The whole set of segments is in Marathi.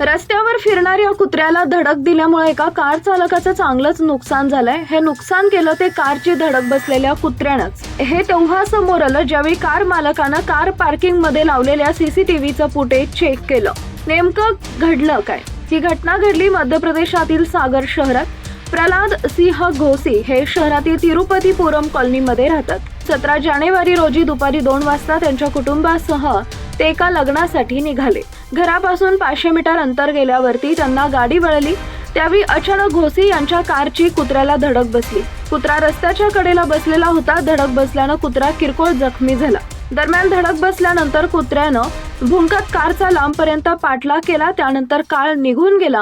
रस्त्यावर फिरणाऱ्या कुत्र्याला धडक दिल्यामुळे एका कार चालकाचं चांगलंच नुकसान झालंय. हे नुकसान केलं ते कारची धडक बसलेल्या कुत्र्यानंच. हे तेव्हा समोर आलं ज्यावेळी कार मालकानं कार पार्किंगमध्ये लावलेल्या सीसीटीव्हीचं फुटेज चेक केलं. नेमकं घडलं काय? ही घटना घडली मध्य प्रदेशातील सागर शहरात. प्रल्हाद सिंह घोसी हे शहरातील तिरुपतीपुरम कॉलनीमध्ये राहतात. सतरा जानेवारी रोजी दुपारी दोन वाजता त्यांच्या कुटुंबासह ते एका लग्नासाठी निघाले. घरापासून पाचशे मीटर अंतर गेल्यावरती त्यांना गाडी वळली. त्यावेळी अचानक घोसी यांच्या कारची कुत्र्याला धडक बसली. कुत्रा रस्त्याच्या कडेला बसलेला होता. धडक बसल्यानं कुत्रा किरकोळ जखमी झाला. दरम्यान धडक बसल्यानंतर कुत्र्यानं भुंकत कारचा लांबपर्यंत पाठलाग केला. त्यानंतर काळ निघून गेला.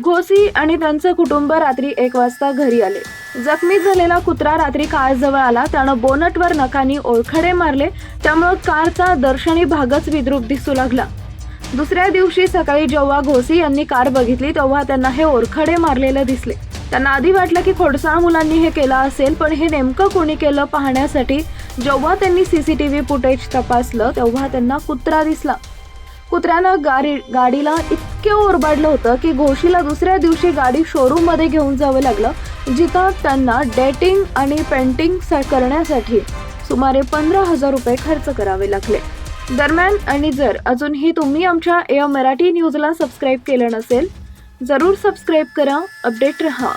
घोसी आणि त्यांचं कुटुंब रात्री एक वाजता घरी आले. जखमी झालेला कुत्रा रात्री कारजवळ आला. त्यानं बोनटवर नखानी ओळखडे मारले. त्यामुळं कारचा दर्शनी भागच विद्रूप दिसू लागला. दुसऱ्या दिवशी सकाळी जेव्हा घोसी यांनी कार बघितली तेव्हा त्यांना हे ओरखडे मारलेलं दिसले. त्यांना आधी वाटलं की खोडसाळ मुलांनी हे केलं असेल पण हे नेमकं कोणी केलं पाहण्यासाठी जेव्हा त्यांनी सीसीटीव्ही फुटेज तपासलं तेव्हा त्यांना कुत्रा दिसला. कुत्र्यानं गाडी गाडीला इतके ओरबाडलं होतं की घोशीला दुसऱ्या दिवशी गाडी शोरूममध्ये घेऊन जावं लागलं जिथं त्यांना डेटिंग आणि पेंटिंग करण्यासाठी सुमारे पंधरा हजार रुपये खर्च करावे लागले. दरम्यान आणि जर अजूनही तुम्ही आमच्या एअर मराठी न्यूजला सबस्क्राईब केलं नसेल जरूर सबस्क्राईब करा अपडेट रहा.